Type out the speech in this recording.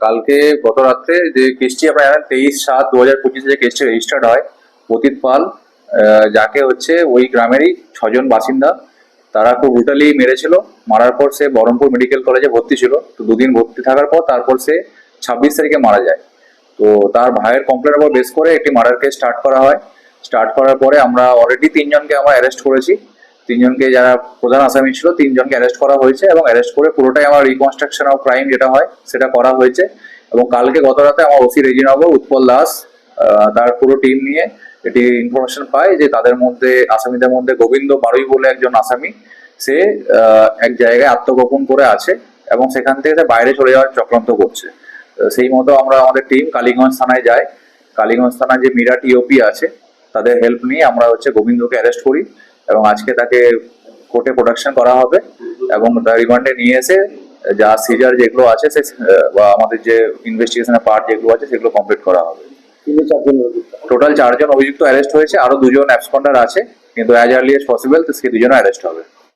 কালকে গত রাত্রে যে কেসটি আপনারা তেইশ সাত দু হাজার পঁচিশে যে কেসটি রেজিস্টার্ড হয় পতিত পাল যাকে হচ্ছে ওই গ্রামেরই ছজন বাসিন্দা, তারা খুব ব্রুটালি মেরেছিল। মারার পর সে বহরমপুর মেডিকেল কলেজে ভর্তি ছিল। তো দুদিন ভর্তি থাকার পর তারপর সে ছাব্বিশ তারিখে মারা যায়। তো তার ভাইয়ের কমপ্লেনের উপর বেস করে একটি মার্ডার কেস স্টার্ট করা হয়। স্টার্ট করার পরে আমরা অলরেডি তিনজনকে আমরা অ্যারেস্ট করেছি। তিনজনকে যারা প্রধান আসামি ছিল, তিনজনকে অ্যারেস্ট করা হয়েছে এবং অ্যারেস্ট করে পুরোটাই আমার রিকনস্ট্রাকশন অফ ক্রাইম যেটা হয় সেটা করা হয়েছে। এবং কালকে গত রাতে আমার ওসি রেজিনগর, উৎপল দাস তার পুরো টিম নিয়ে এটি ইনফরমেশন পায় যে তাদের মধ্যে, আসামিদের মধ্যে গোবিন্দ বারুই বলে একজন আসামি, সে এক জায়গায় আত্মগোপন করে আছে এবং সেখান থেকে বাইরে চলে যাওয়ার চক্রান্ত করছে। সেই মতো আমরা আমাদের টিম কালীগঞ্জ থানায় যাই। কালীগঞ্জ থানায় যে মিরা টিওপি আছে, তাদের হেল্প নিয়ে আমরা হচ্ছে গোবিন্দকে অ্যারেস্ট করি। আজকে তাকে কোর্টে প্রোডাকশন করা হবে এবং তার রিমান্ডে নিয়ে এসে যা সিজার যেগুলো আছে সে বা আমাদের যে ইনভেস্টিগেশনের পার্ট যেগুলো আছে সেগুলো কমপ্লিট করা হবে। টোটাল চারজন অভিযুক্ত। অ্যারেস্ট হয়েছে আরও দুজন অ্যাবসকন্ডার আছে কিন্তু অ্যাজ আর্লি এজ পসিবল সে দুজন অ্যারেস্ট হবে।